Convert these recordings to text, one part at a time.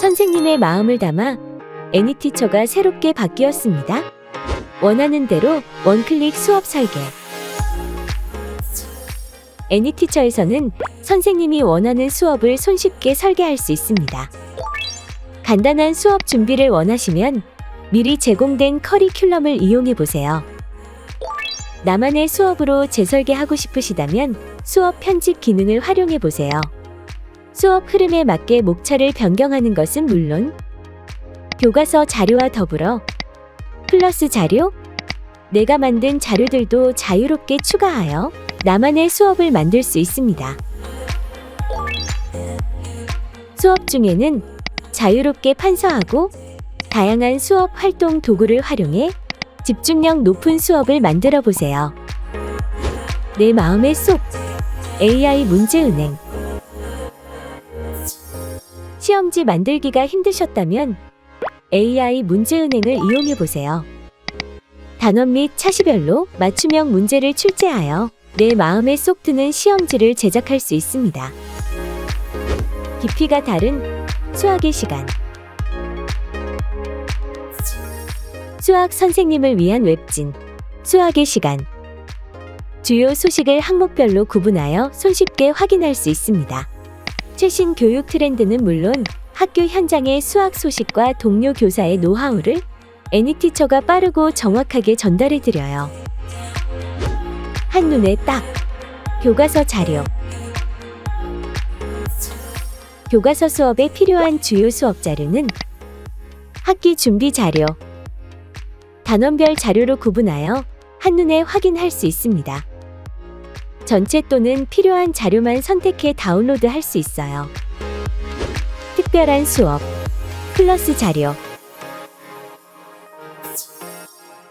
선생님의 마음을 담아 애니티처가 새롭게 바뀌었습니다. 원하는 대로 원클릭 수업 설계. 애니티처에서는 선생님이 원하는 수업을 손쉽게 설계할 수 있습니다. 간단한 수업 준비를 원하시면 미리 제공된 커리큘럼을 이용해 보세요. 나만의 수업으로 재설계하고 싶으시다면 수업 편집 기능을 활용해 보세요. 수업 흐름에 맞게 목차를 변경하는 것은 물론 교과서 자료와 더불어 플러스 자료, 내가 만든 자료들도 자유롭게 추가하여 나만의 수업을 만들 수 있습니다. 수업 중에는 자유롭게 판서하고 다양한 수업 활동 도구를 활용해 집중력 높은 수업을 만들어 보세요. 내 마음의 쏙 AI 문제은행 시험지 만들기가 힘드셨다면 AI 문제은행을 이용해 보세요. 단원 및 차시별로 맞춤형 문제를 출제하여 내 마음에 쏙 드는 시험지를 제작할 수 있습니다. 깊이가 다른 수학의 시간. 수학 선생님을 위한 웹진. 수학의 시간. 주요 소식을 항목별로 구분하여 손쉽게 확인할 수 있습니다. 최신 교육 트렌드는 물론 학교 현장의 수학 소식과 동료 교사의 노하우를 애니티처가 빠르고 정확하게 전달해 드려요. 한눈에 딱 교과서 자료 교과서 수업에 필요한 주요 수업 자료는 학기 준비 자료 단원별 자료로 구분하여 한눈에 확인할 수 있습니다. 전체 또는 필요한 자료만 선택해 다운로드 할 수 있어요. 특별한 수업 플러스 자료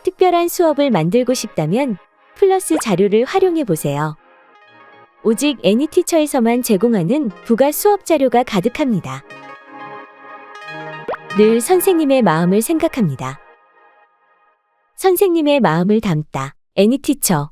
특별한 수업을 만들고 싶다면 플러스 자료를 활용해 보세요. 오직 애니티처에서만 제공하는 부가 수업 자료가 가득합니다. 늘 선생님의 마음을 생각합니다. 선생님의 마음을 담다. 애니티처